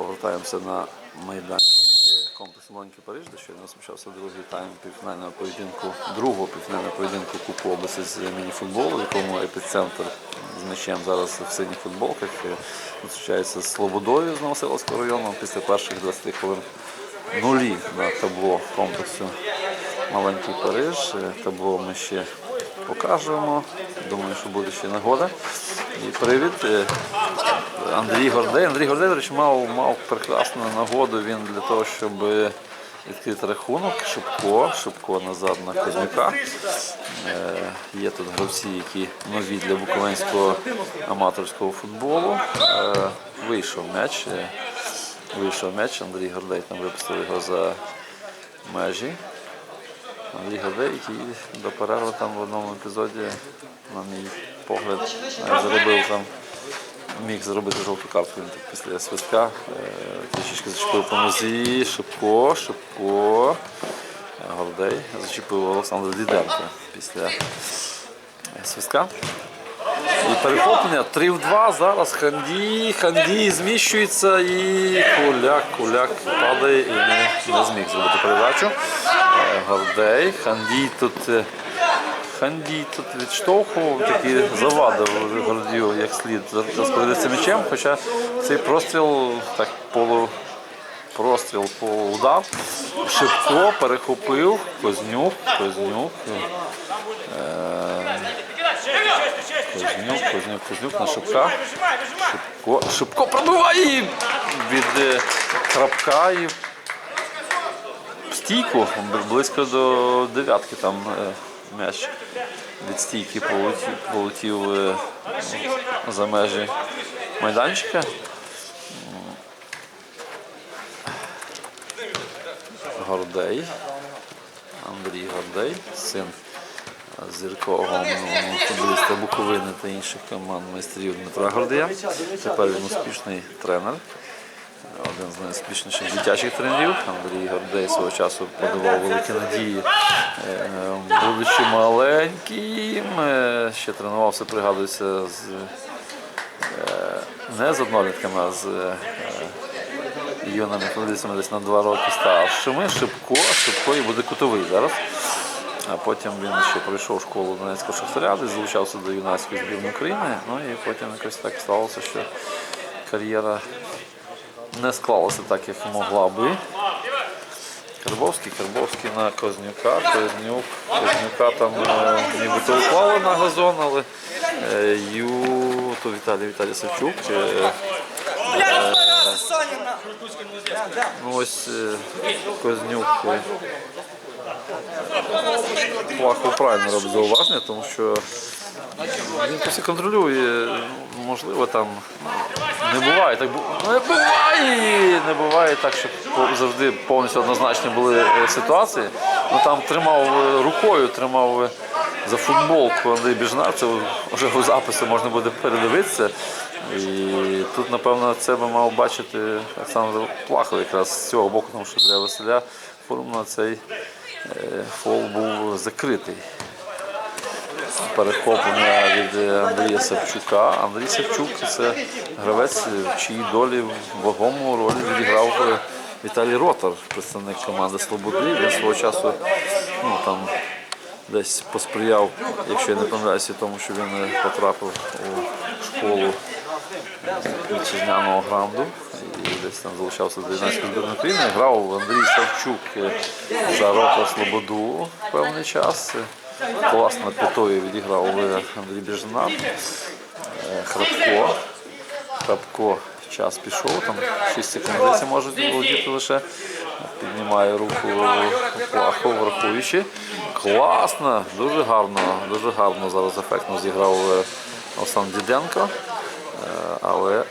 Повертаємося на майданчик комплексу Маленький Париж, де щойно розпочався другий тайм півфінального поєдинку, другого півфінального поєдинку Кубку області з міні-футболу, в якому епіцентр з м'ячем зараз в синіх футболках е, зустрічається з Слободою з Новоселовського району після перших 20 хвилин нулі на табло комплексу Маленький Париж. Е, Табло ми ще покажемо. Думаю, що буде ще нагода. І привіт. Андрій Гордей. Андрій Гордей, до речі, мав, мав прекрасну нагоду він для того, щоб відкрити рахунок. Шибко, Шибко назад на Козмюка. Е, є тут гравці, які нові для буковинського аматорського футболу. Е, вийшов м'яч. е, Вийшов м'яч, Андрій Гордей там випустив його за межі. Андрій Гордей, який до перерви там в одному епізоді, на мій погляд, е, заробив там міг зробити жовту картку він так після свистка. е, Трішечки зачепив по нозі, Шипко, Шипко. е, Гордей зачепив Олександр Діденко після свистка. І перехоплення 3 в 2. Зараз Ханді, Ханді зміщується і Куляк, Куляк падає і не, не зміг зробити передачу. Е, Гордей, Ханді тут. Е, тут відштовхував, такий завадив Гордію як слід розпорядитися м'ячем, хоча цей простріл так полу простріл по. Шибко перехопив, Кознюк, Кознюк. е, Кознюк, Кознюк, Кознюк на Шибка. Шибко, Шибко пробиває від е, Крапка і стійку близько до дев'ятки там е, м'яч від стійки полетів, полетів е, за межі майданчика. Гордей. Андрій Гордей, син зіркового футболіста Буковини та інших команд майстрів Дмитра Гордія. Тепер він успішний тренер. Один з найуспішніших дитячих тренерів. Андрій Гордей свого часу подавав великі надії, е, будучи маленьким. е, Ще тренувався, пригадується, з, е, не з однолітками, а з е, юними футболістами десь на два роки старшими. Шибко, Шибко і буде кутовий зараз. А потім він ще пройшов школу Донецького шахтаря, десь залучався до юнацької збірної України. Ну і потім якось так сталося, що кар'єра не склалася так, як могла би. Карбовський, Карбовський на Кознюка, Кознюк, Кознюка там е, нібито уклали на газон, але е, Ю, то Віталій Віталій Савчук. е, Ну ось Кознюк Плахов правильно робить зауваження, тому що він просто контролює, можливо, там не буває так. Не буває! Не буває так, щоб завжди повністю однозначні були е, ситуації. Ну там тримав е, рукою, тримав е, за футболку Андрій Біжнар, це вже у записі можна буде передивитися. І тут, напевно, це би мав бачити Олександр Плахов якраз з цього боку, тому що для Василя Фурмана цей фол був закритий перехоплення від Андрія Савчука. Андрій Савчук це гравець, в чиїй долі вагому ролі відіграв Віталій Ротар, представник команди Слободи. Він свого часу ну, там, десь посприяв, якщо я не помиляюся, тому що він потрапив у школу вітчизняного гранду десь там залишався до юнацької збірної України. Грав Андрій Савчук за Рота Слободу певний час. Класно п'ятою відіграв Андрій Біжнар. Е, Храпко. Храпко час пішов, там 6 секунд здається, можуть володіти лише. Піднімає руку Плахов, врахуючи. Класно, дуже гарно, дуже гарно зараз ефектно зіграв е, Олександр Діденко. Е, але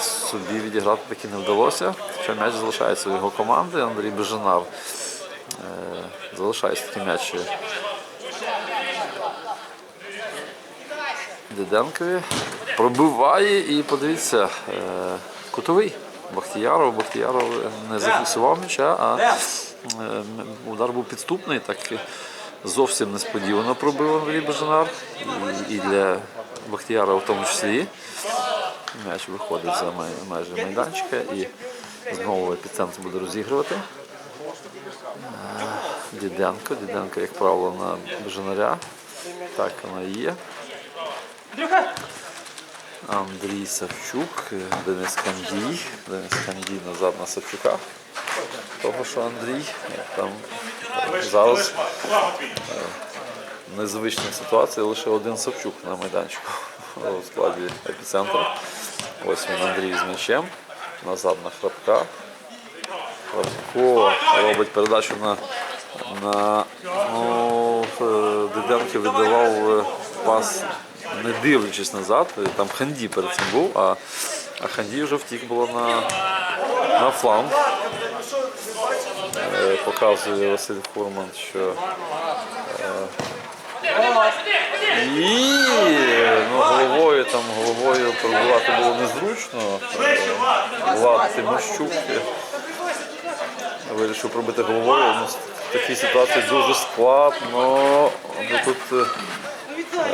собі відіграти таки не вдалося. Хоча м'яч залишається у його команди. Андрій Бежанар е, залишається такий м'яч Диденкові. Пробиває і подивіться, е, кутовий. Бахтіяров, Бахтіяров не зафіксував м'яча, а е, удар був підступний, так зовсім несподівано пробив Андрій Бежанар. І, для Бахтіярова в тому числі. М'яч виходить за май- межі майданчика і знову епіцентр буде розігрувати. Е, Діденко. Діденко, як правило, на Бежанаря. Так воно і є. Андрій Савчук, е, Денис Кандій. Денис Кандій назад на Савчука. Того, що Андрій там е, зараз незвична ситуація, лише один Савчук на майданчику у складі епіцентру. Ось він Андрій з м'ячем. Назад на храпка. Храпко робить передачу на, на ну, е, Диденко віддавав е, пас, не дивлячись назад. Там Ханді перед цим був, а, а Ханді вже втік було на, на фланг. Е, Показує Василь Фурман, що і ну, головою там головою пробувати було незручно. Е, Влад Тимощук е, вирішив пробити головою. Ну, в такій ситуації дуже складно. Ми тут е, е,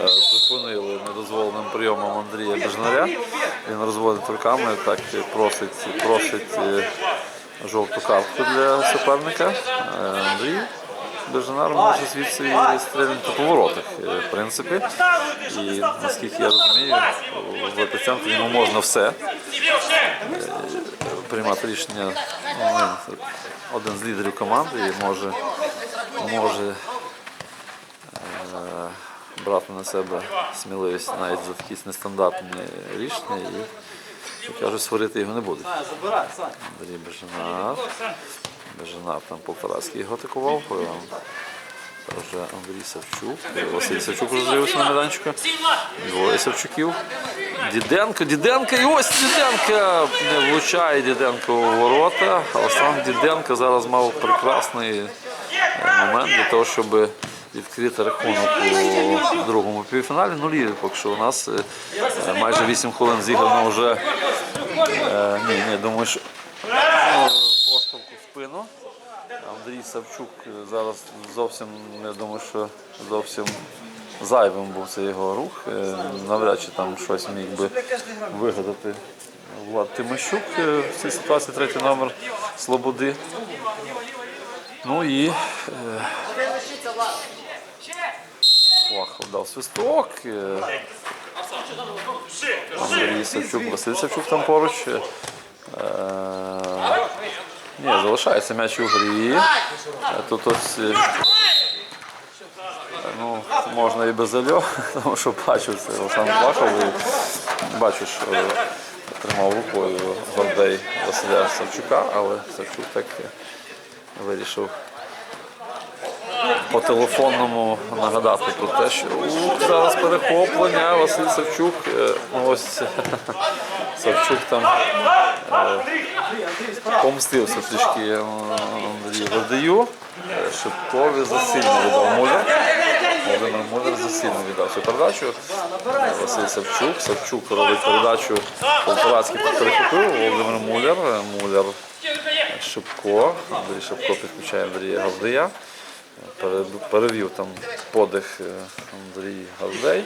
зупинили недозволеним прийомом Андрія Бежнаря. Він розводить руками, так просить, просить е, жовту картку для суперника. Е, Андрій Бежанар може звідси стрільнути по воротах, е, в принципі. І наскільки я розумію, в епіцентрі йому можна все приймати рішення. Ну, один з лідерів команди і може, може е, брати на себе сміливість навіть за якісь нестандартні рішення і, як кажуть, сварити його не буде. Андрій Бежанар. Бежанар там Полтавський його атакував. вже Андрій Савчук. Василь Савчук вже з'явився на майданчику. Двоє Савчуків. Діденко, Діденко, і ось Діденко! Не влучає Діденко у ворота. Але сам Діденко зараз мав прекрасний момент для того, щоб відкрити рахунок у другому півфіналі. Нулі, поки що у нас е, майже 8 хвилин зіграно вже. Е, Ні, ні, думаю, що ну, поштовху в спину. Андрій Савчук е, зараз зовсім, я думаю, що зовсім зайвим був цей його рух. Навряд чи там щось міг би вигадати Влад Тимощук в цій ситуації, третій номер Слободи. Ну і е, дав свисток. е, Андрій Савчук, Василь Савчук там поруч. Е, Ні, залишається м'яч у грі. Е, Тут ось ну, можна і без Альо, тому що бачу це Олександр Плахов бачу, що тримав рукою Гордей Василя Савчука, але Савчук так вирішив по телефонному нагадати про те, що зараз перехоплення, Василь Савчук. е, Ось Савчук там е, помстився трішки е, Андрію Гордею. Шипкові засильно віддав Муляр. Володимир Муляр засильно віддав цю передачу. Василь Савчук. Савчук робить передачу Полторацький перехопив. Володимир Муляр. Муляр Шипко. Андрій Шипко підключає Андрія Гордея. Пере- перевів там подих е, Андрій Гавдей.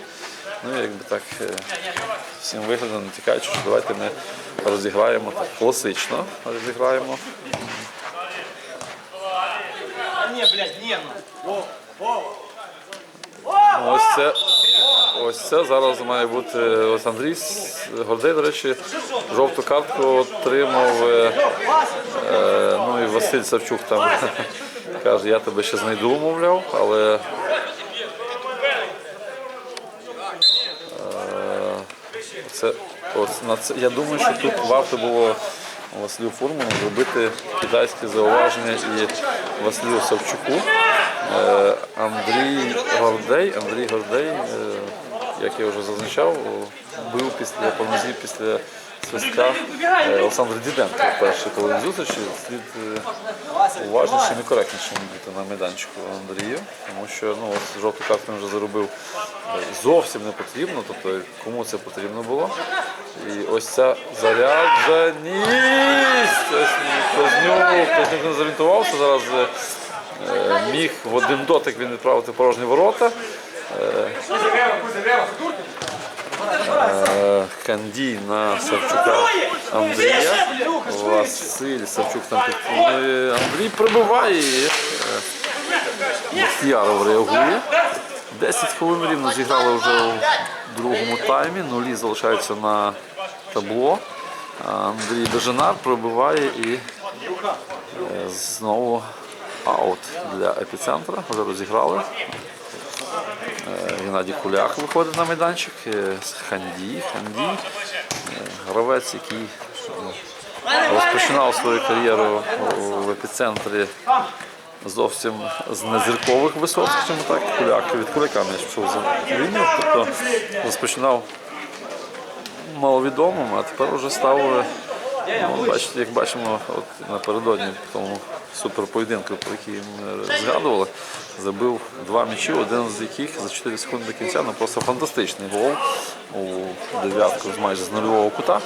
Ну і якби так е, всім виглядом не тікаючи, що давайте ми розіграємо так класично розіграємо. Ну. Ну, Ось це, ось це зараз має бути ось Андрій Гордей, до речі, жовту картку отримав. е, ну і Василь Савчук там каже, я тебе ще знайду, мовляв, але Це, от, на це, я думаю, що тут варто було Василю Фурману зробити китайське зауваження і Василю Савчуку. Е, Андрій Гордей, Андрій Гордей, е, як я вже зазначав, бив після по нозі після свистка е, Олександр Діденко в першій половині зустрічі. Слід е, уважнішим і коректнішим бути на майданчику Андрію, тому що ну, от жовту картку він вже заробив е, зовсім не потрібно, тобто кому це потрібно було. І ось ця зарядженість! Ось Кознюк, не зорієнтувався, зараз міг в один дотик він відправити порожні ворота. Е, Кандій на Савчука Андрія. Василь Савчук там під... Е, Андрій прибиває. і, е, Бахтіяров реагує. 10 хвилин рівно зіграли вже у другому таймі. Нулі залишаються на табло. Андрій Бежанар пробиває і е, знову аут для епіцентра. Вже розіграли. Е, Геннадій Куляк виходить на майданчик. е, Ханді. Ханді. е, Гравець, який е, розпочинав свою кар'єру в епіцентрі зовсім з незіркових висот, скажімо так, куляк від куляка м'яч пішов за лінію. Тобто розпочинав маловідомим, а тепер вже став, ну, бачите, як бачимо, от напередодні в тому суперпоєдинку, про який ми згадували, забив два м'ячі, один з яких за 4 секунди до кінця, ну просто фантастичний гол у дев'ятку майже з нульового кута.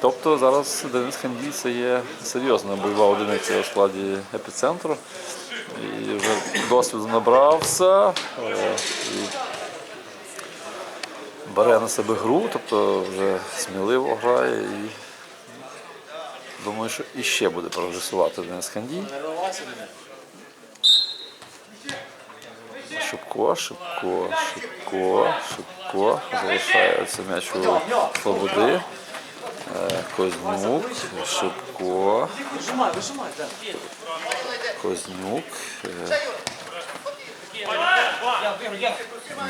Тобто зараз Денис Хандій це є серйозна бойова одиниця у складі епіцентру. І вже досвіду набрався. е, І бере на себе гру, тобто вже сміливо грає і думаю, що іще буде прогресувати Денис Хандій. Шибко, Шибко, Шибко, Шибко. Залишається м'яч у Слободи. Е, Кознюк, да. Кознюк, е.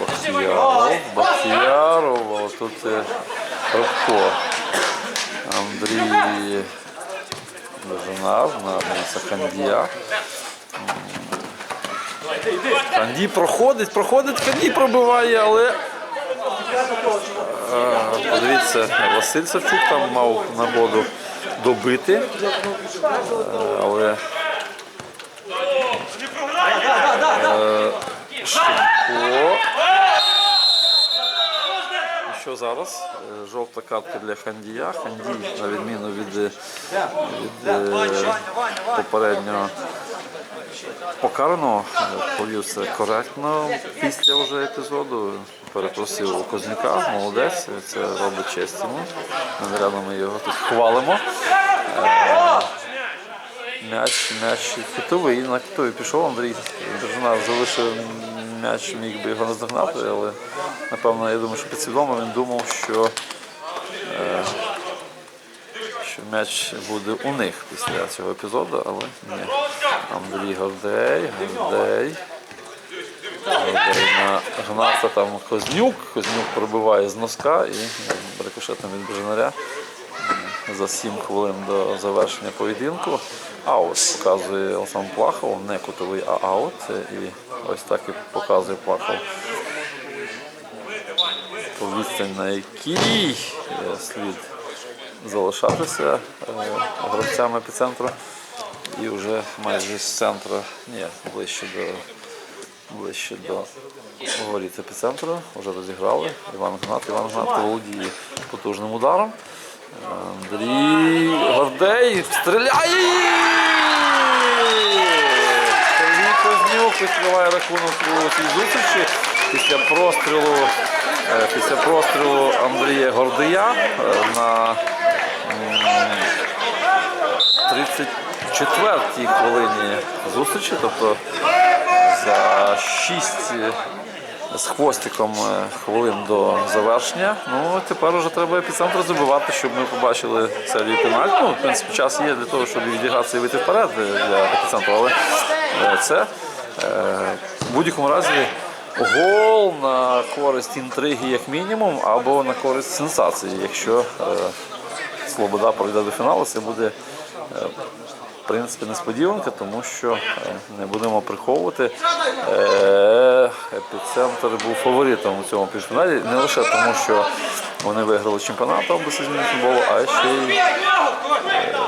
Бахтіяров, Бахтіяров, тут е, Рабко. Андрій Бежанар на Дениса Хандія. Хандій проходить, проходить, Хандій пробиває, але е, подивіться, Василь Савчук там мав нагоду добити, Е, але Шибко. І що зараз? Е, Жовта картка для Хандія. Хандій, на відміну від, е, від е, попереднього покараного, повів це коректно після вже епізоду. Перепросив у Козняка, молодець, це робить честь йому. Наглядно ми його тут хвалимо. М'яч, м'яч кутовий, на кутовий пішов Андрій Держанар залишив м'яч, міг би його наздогнати, але напевно, я думаю, що підсвідомо він думав, що, е, що м'яч буде у них після цього епізоду, але ні. Андрій Гордей, Гордей. На Гната там Кознюк. Кознюк пробиває з носка і рикошетом від Бежанаря за 7 хвилин до завершення поєдинку. Аут показує Олександр Плахов, не кутовий, а аут. І ось так і показує Плахов. По на якій е, слід залишатися е, гравцям епіцентру. І вже майже з центру, ні, ближче до ближче до воріт епіцентру. Вже розіграли. Іван Гнат. Іван Гнат володіє потужним ударом. Андрій Гордей стріляє! Сергій Кознюк відкриває рахунок у цій зустрічі після прострілу, е, після прострілу Андрія Гордия е, на 34-й хвилині зустрічі, тобто за 6 з хвостиком е, хвилин до завершення. Ну тепер вже треба епіцентр забивати, щоб ми побачили серію пенальті. Ну, в принципі, час є для того, щоб відігратися і вийти вперед для епіцентру, але е, це е, в будь-якому разі гол на користь інтриги як мінімум, або на користь сенсації, якщо Слобода пройде до фіналу, це буде принципі несподіванка, тому що е, не будемо приховувати. е, Епіцентр був фаворитом у цьому півфіналі не лише тому, що вони виграли чемпіонат зміни футболу, а ще й е,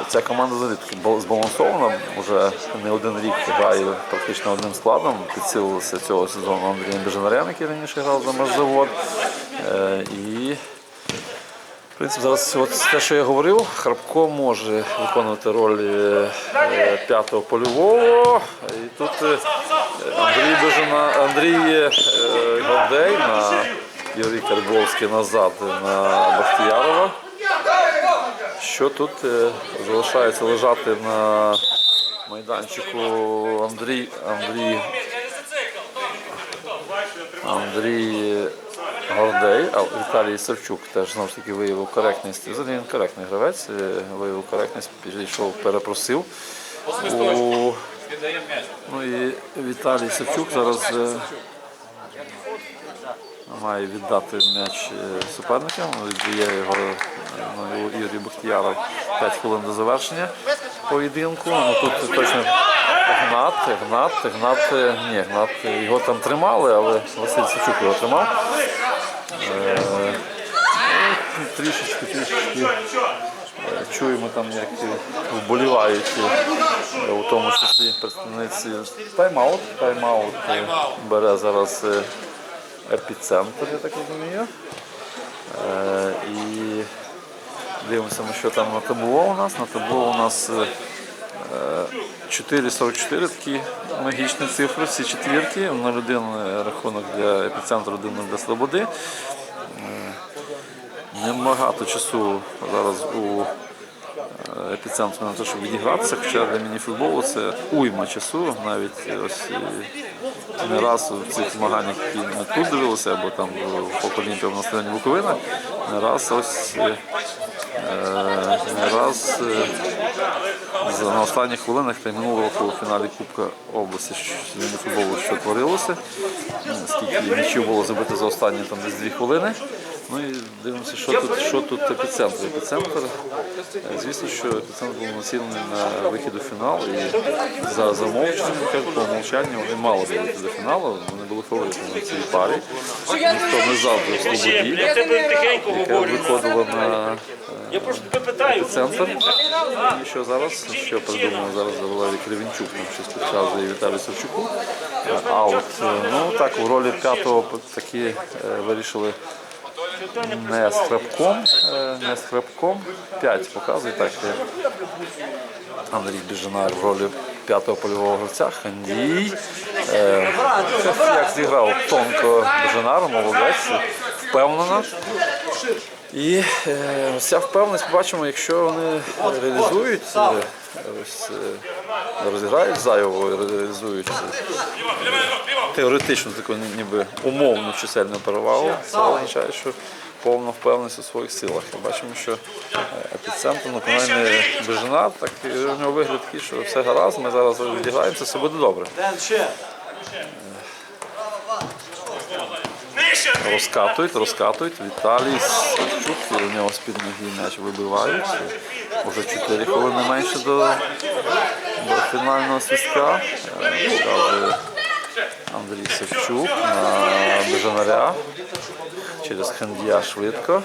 ця команда взагалі збалансована. Вже не один рік грає практично одним складом. Підсилилися цього сезону Андрієм Бежанарем, який раніше грав за Машзавод. Е, І в принципі, зараз от те, що я говорив, Храпко може виконувати роль е, п'ятого польового. І тут е, Андрій Бежина, Андрій е, Гордей на Юрій Карбовський назад на Бахтіярова. Що тут залишається лежати на майданчику Андрій, Андрій, Андрій Гордей, а Віталій Савчук теж знову ж таки виявив коректність. Він коректний гравець, е, виявив коректність, підійшов, перепросив. У... Ну і Віталій Савчук зараз е, має віддати м'яч е, суперникам. Віддає його ну, Юрій Бахтіяров 5 хвилин до завершення поєдинку. Ну, тут точно Гнат, Гнат, Гнат, ні, Гнат, його там тримали, але Василь Савчук його тримав. Е, Трішечки, трішечки е, чуємо там, як вболівають, е, у тому числі представниці тайм-аут. Тайм-аут бере зараз епіцентр, я так розумію. І дивимося, що там на табло у нас. На табло у нас 4,44 такі магічні цифри, всі четвірки. 0,1 рахунок для епіцентру, 1 для Слободи. Небагато часу зараз у е, епіцентру на те, щоб відігратися, хоча для мініфутболу це уйма часу. Навіть ось е, не раз в цих змаганнях, які ми тут дивилися, або там в Поколімпі на стадіоні Буковина, не раз ось е, е, не раз е, на останніх хвилинах та минулого року у фіналі Кубка області з що творилося, скільки м'ячів було забито за останні там десь дві хвилини. Ну і дивимося, що тут, що тут епіцентр. Епіцентр, е, звісно, що епіцентр був націлений на вихід у фінал. І за замовченням, по умовчанню вони мали дойти до фіналу, вони були фаворитами в цій парі. Ніхто не завжди в Слободі, яка виходила на Я просто тебе питаю. центр. І що зараз? Що придумав зараз за Валерій Кривінчук, нам щось підказує Віталію Савчуку. Е, Аут. Е, Ну так, у ролі п'ятого е, вирішили не з хребком, е, не з хребком. П'ять показує так. е, Андрій Біжинар в ролі п'ятого польового гравця. Хандій. Е, як зіграв тонко Біжинар, молодець, впевнено. І е, ця впевненість побачимо, якщо вони реалізують, е, ось, е, розіграють зайво, реалізують е, теоретичну таку ніби умовну чисельну перевагу, це означає, що повна впевненість у своїх силах. І бачимо, що е, епіцентр, ну, принаймні Бежина, так і у нього вигляд такий, що все гаразд, ми зараз відіграємося, все буде добре. Розкатують, розкатують. Віталій Савчук, і у нього з-під ноги м'яч вибивають. Уже 4 хвилини менше до, до фінального свистка. Е, Андрій Савчук на Бежанаря. Через Хендія швидко.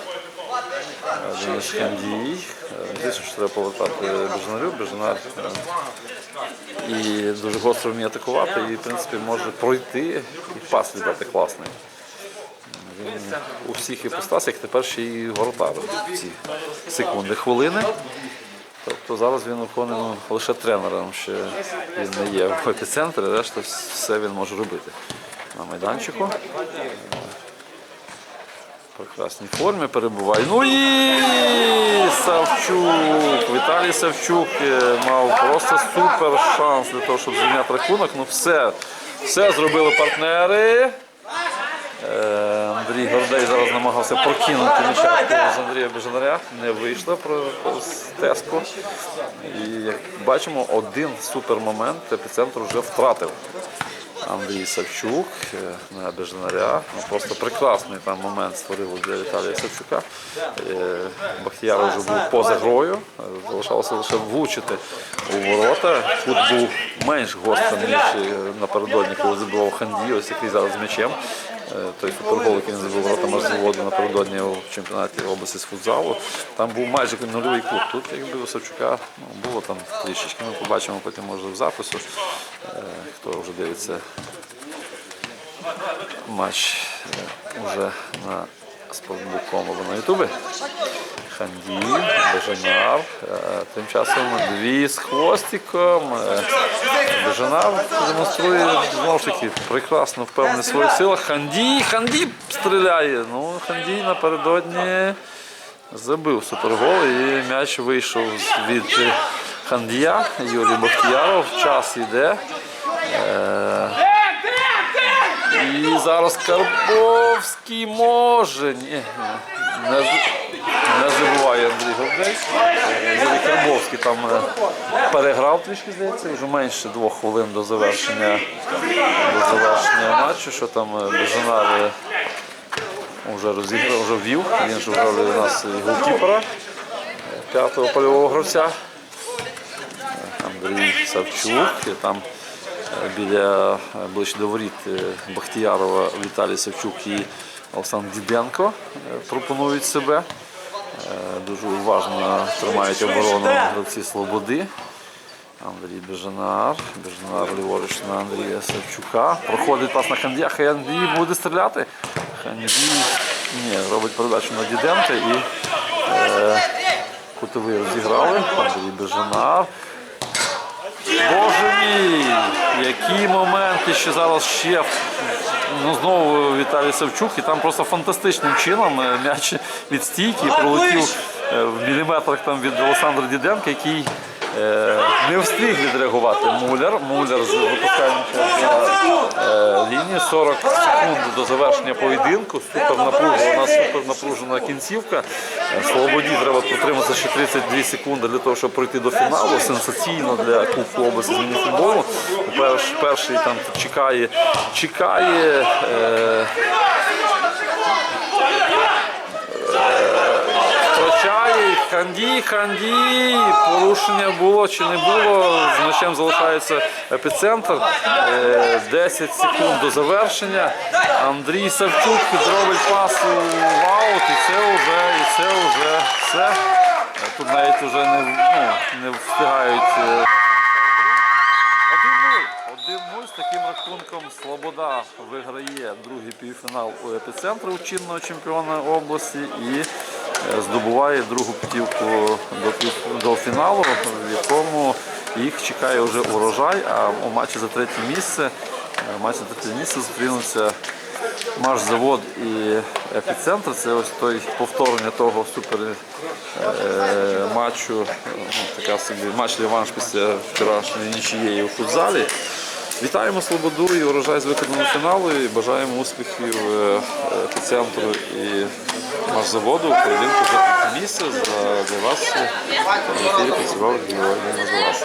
Денис Хендій. Е, Звісно, що треба повертати Бежанарю. Бежанар е, і дуже гостро вміє атакувати, і в принципі може пройти і пас віддати класний. Він у всіх іпостасях тепер ще й воротар в ці секунди, хвилини. Тобто зараз він виконує ну, лише тренером, ще він не є в епіцентрі, решта все він може робити на майданчику. В прекрасній формі перебуває. Ну і Савчук. Віталій Савчук е, мав просто супер шанс для того, щоб звільняти рахунок. Ну все, все зробили партнери. Андрій Гордей зараз намагався прокинути м'яча з Андрія Бежанаря. Не вийшло про теску. І як бачимо, один супермомент епіцентр вже втратив. Андрій Савчук е, на Бежанаря. Ну, просто прекрасний там момент створили для Віталія Савчука. Е, Бахтіяр вже був поза грою, залишалося лише влучити у ворота. Тут був менш гострим, ніж е, напередодні, коли забивав Ханді, ось який зараз з м'ячем. Е, Той футбол, який не забув ворота Марзаводу напередодні у чемпіонаті області з футзалу. Там був майже нульовий клуб. Тут якби у Савчука ну, було там трішечки. Ми побачимо потім може в запису, е, хто вже дивиться матч уже на спортбуком або на Ютубі. Ханді, Бежанар. Е, Тим часом дві з хвостиком. Бежанар демонструє знову ж таки прекрасно впевнений своїх силах. Ханді, Ханді стріляє. Ну, Ханді напередодні забив супергол і м'яч вийшов від Хандія. Юрій Бахтіяров. Час йде. Е, і зараз Карбовський може. Ні, не, не забуває Андрій Гордець. Юрій Карбовський там е, переграв трішки, здається, вже менше двох хвилин до завершення, до завершення матчу, що там е, Бежанар е, вже розіграв, вже ввів. Він ж грав у нас і голкіпера, е, п'ятого польового гравця. Андрій Савчук. І там біля ближче до воріт Бахтіярова Віталій Савчук і Олександр Діденко пропонують себе. Е, Дуже уважно тримають оборону гравці Слободи. Андрій Бежанар. Бежанар ліворуч на Андрія Савчука. Проходить пас на Хандія. Хай Андрій буде стріляти. Хандій ні, робить передачу на Діденка і е, кутовий розіграли. Андрій Бежанар. Боже мій, які моменти ще зараз ще. Ну, знову Віталій Савчук, і там просто фантастичним чином е, м'яч від стійки пролетів е, в міліметрах там від Олександра Діденка, який не встиг відреагувати. Муляр. Муляр з випускає м'яча за е, лінію 40 секунд до завершення поєдинку. Супер напружена, супер напружена кінцівка. Е, Слободі треба протриматися ще 32 секунди для того, щоб пройти до фіналу. Сенсаційно для Кубку області з мініфутболу. Перш, перший там чекає, чекає. Е, Втрачає Ханді, Ханді. Порушення було чи не було. З м'ячем залишається епіцентр. Е, 10 секунд до завершення. Андрій Савчук робить пас у аут. І це вже, і це вже все. Е, Тут навіть вже не, ну, не встигають. е, 1-0. 1-0 з таким рахунком Слобода виграє другий півфінал у епіцентру чинного чемпіона області і е, здобуває другу путівку до, фіналу, в якому їх чекає вже урожай. А у матчі за третє місце, е, матчі за третє місце зустрінуться Маш завод і епіцентр. Це ось той повторення того супер е, матчу. Ну, така собі матч реванш після вчорашньої нічієї у футзалі. Вітаємо Слободу і урожай з виходу фіналу і бажаємо успіхів е, епіцентру і наш заводу у поєдинку за місце. За, вас ефірі працював Георгій Мазураш.